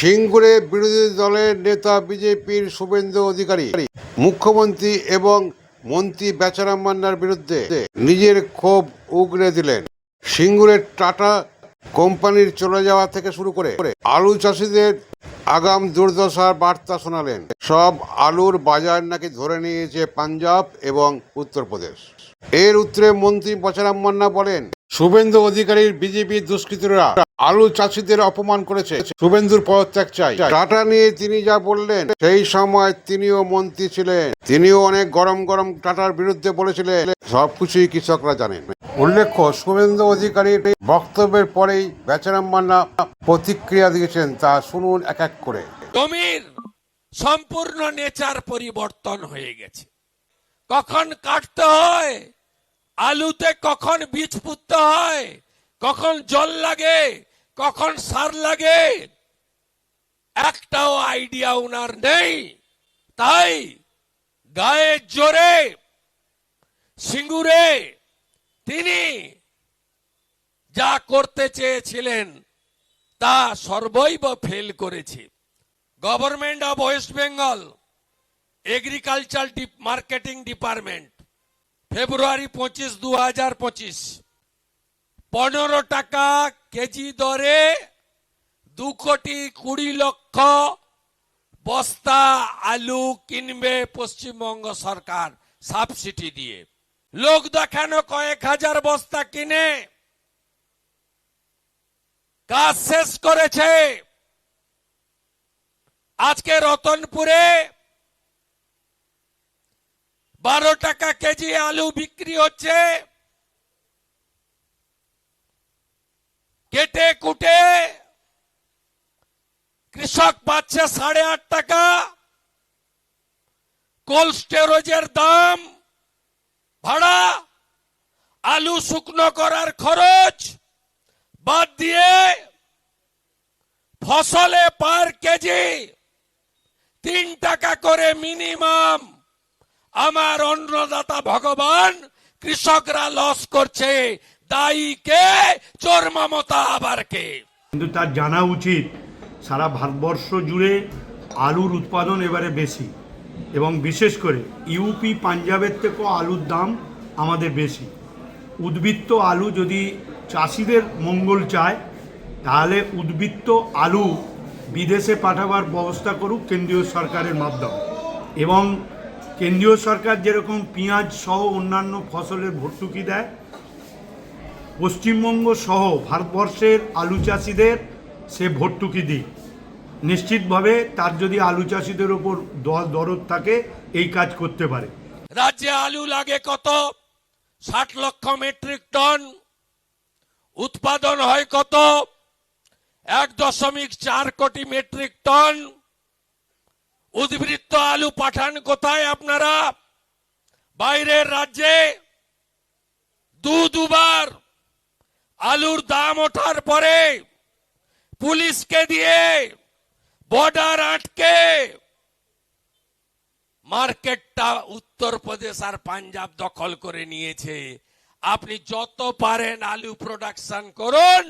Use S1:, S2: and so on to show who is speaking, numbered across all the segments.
S1: সিঙ্গুরে বিরোধী দলের নেতা বিজেপির শুভেন্দু অধিকারী, মুখ্যমন্ত্রী এবং মন্ত্রী বেচারাম মান্নার বিরুদ্ধে নিজের ক্ষোভ উগরে দিলেন। সিঙ্গুরের টাটা কোম্পানির চলে যাওয়া থেকে শুরু করে আলু চাষিদের আগাম দুর্দশার বার্তা শোনালেন। সব আলুর বাজার নাকি ধরে নিয়েছে পাঞ্জাব এবং উত্তরপ্রদেশ। এর উত্তরে মন্ত্রী বচারাম মান্না বলেন শুভেন্দু অধিকারীর বিজেপি দুষ্কৃতীরা আলু চাষিদের অপমান করেছে। শুভেন্দুর পদত্যাগ চাই। টাটা নিয়ে তিনি যা বললেন, সেই সময় তিনিও মন্ত্রী ছিলেন। তিনিও অনেক গরম গরম টাটার বিরুদ্ধে বলেছিলেন। সবকিছুই কৃষকরা জানেন। উল্লেখ্য, শুভেন্দু অধিকারীর বক্তব্যের পরেই বেচারাম মান্না প্রতিক্রিয়া দিয়েছেন। তা শুনুন এক এক করে।
S2: জমির সম্পূর্ণ নেচার পরিবর্তন হয়ে গেছে। কখন কাটতে হয় আলুতে কখন বীজ পুঁততে হয়? কখন জল লাগে? কখন সার লাগে? একটাও আইডিয়া উনার নেই। তাই গায়ের জোরে, সিঙ্গুরে তিনি যা করতে চেয়েছিলেন তা সর্বৈব ফেল করেছে। Government of West Bengal, agriculture marketing department ফেব্রুয়ারি পঁচিশ দু হাজার পঁচিশ। পনেরো টাকা কেজি দরে দু কোটি কুড়ি লক্ষ বস্তা আলু কিনবে পশ্চিমবঙ্গ সরকার সাবসিডি দিয়ে। লোক দেখানো কয়েক হাজার বস্তা কিনে কাজ শেষ করেছে। আজকে রতনপুরে বারো টাকা কেজি আলু বিক্রি হচ্ছে। কেটে কুটে কৃষক পাচ্ছে সাড়ে আট টাকা। কোল্ড স্টোরেজের দাম ভাড়া। আলু শুকনো করার খরচ বাদ দিয়ে ফসলে পার কেজি তিন টাকা করে মিনিমাম। আমার অন্নদাতা ভগবান কৃষকরা লস করছে, দায়ী কে? চোর মমতা আবার কে?
S3: কিন্তু তার জানা উচিত, সারা ভারতবর্ষ জুড়ে আলুর উৎপাদন এবারে বেশি। এবং বিশেষ করে ইউপি পাঞ্জাবের থেকেও আলুর দাম আমাদের বেশি। উদ্বৃত্ত আলু যদি চাষিদের মঙ্গল চায়, তাহলে উদ্বৃত্ত আলু বিদেশে পাঠাবার ব্যবস্থা করুক কেন্দ্রীয় সরকারের মাধ্যমে। এবং কেন্দ্রীয় সরকার যেরকম পেঁয়াজ সহ অন্যান্য ফসলের ভর্তুকি দেয়, পশ্চিমবঙ্গ সহ ভারতবর্ষের আলু চাষিদের সে ভর্তুকি দিই। নিশ্চিতভাবে তার যদি আলু চাষিদের ওপর দরদ থাকে, এই কাজ করতে পারে।
S2: রাজ্যে আলু লাগে কত? ষাট লক্ষ মেট্রিক টন। উৎপাদন হয় কত? এক দশমিক চার কোটি মেট্রিক টন। উদ্বৃত্ত আলু পাঠান কোথায় আপনারা? বাইরের রাজ্যে? দু দুবার আলুর দাম ওঠার পরে পুলিশকে দিয়ে বর্ডার আটকে মার্কেটটা উত্তরপ্রদেশ আর পাঞ্জাব দখল করে নিয়েছে। আপনি যত পারেন আলু প্রোডাকশন করুন,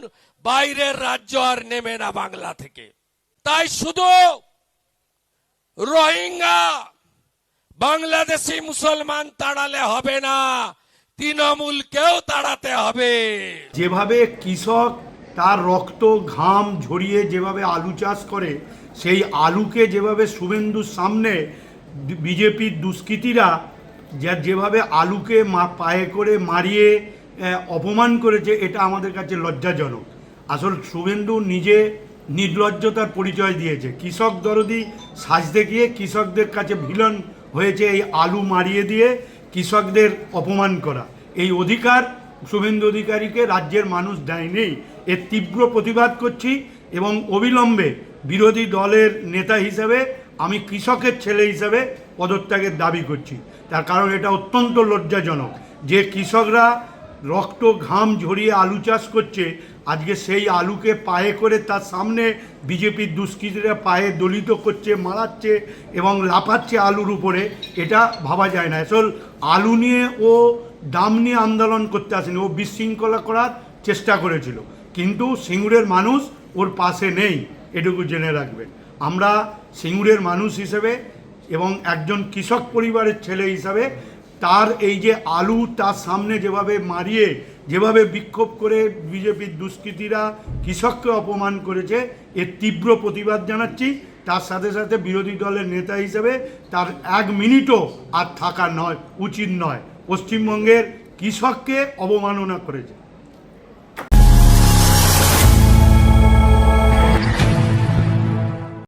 S2: বাইরের রাজ্য আর নেবে না বাংলা থেকে। তাই শুধু রোহিঙ্গা। বাংলাদেশি মুসলমান তাড়ালে হবে না তৃণমূলকেও তাড়াতে হবে।
S3: যেভাবে কৃষক তার রক্ত, ঘাম ঝরিয়ে যেভাবে আলু চাষ করে, সেই আলুকে যেভাবে শুভেন্দুর সামনে বিজেপির দুষ্কৃতীরা যা যেভাবে আলুকে মা পায়ে করে মারিয়ে অপমান করেছে, এটা আমাদের কাছে লজ্জাজনক। আসল শুভেন্দু নিজে নির্লজ্জতার পরিচয় দিয়েছে। কৃষক দরদি সাজতে গিয়ে কৃষকদের কাছে ভিলন হয়েছে এই আলু মারিয়ে দিয়ে কৃষকদের অপমান করা। এই অধিকার শুভেন্দু অধিকারীকে রাজ্যের মানুষ দেয়নি। এর তীব্র প্রতিবাদ করছি এবং অবিলম্বে বিরোধী দলের নেতা হিসেবে, আমি কৃষকের ছেলে হিসেবে পদত্যাগের দাবি করছি। তার কারণ এটা অত্যন্ত লজ্জাজনক যে কৃষকরা রক্ত ঘাম ঝরিয়ে আলু চাষ করছে। আজকে সেই আলুকে পায়ে করে তার সামনে বিজেপির দুষ্কৃতীরা পায়ে দলিত করছে, মারাচ্ছে এবং লাফাচ্ছে আলুর উপরে। এটা ভাবা যায় না। আসল আলু নিয়ে ও দাম নিয়ে আন্দোলন করতে আসেনি। ও বিশৃঙ্খলা করার চেষ্টা করেছিল। কিন্তু সিঙ্গুরের মানুষ ওর পাশে নেই, এটুকু জেনে রাখবেন। আমরা সিঙ্গুরের মানুষ হিসেবে এবং একজন কৃষক পরিবারের ছেলে হিসাবে তার এই যে আলু তার সামনে যেভাবে মারিয়ে, যেভাবে বিক্ষোভ করে বিজেপির দুষ্কৃতীরা কৃষককে অপমান করেছে, এর তীব্র প্রতিবাদ জানাচ্ছি। তার সাথে সাথে বিরোধী দলের নেতা হিসেবে তার এক মিনিটও আর থাকা নয়, উচিত নয়। পশ্চিমবঙ্গের কৃষককে অবমাননা করেছে।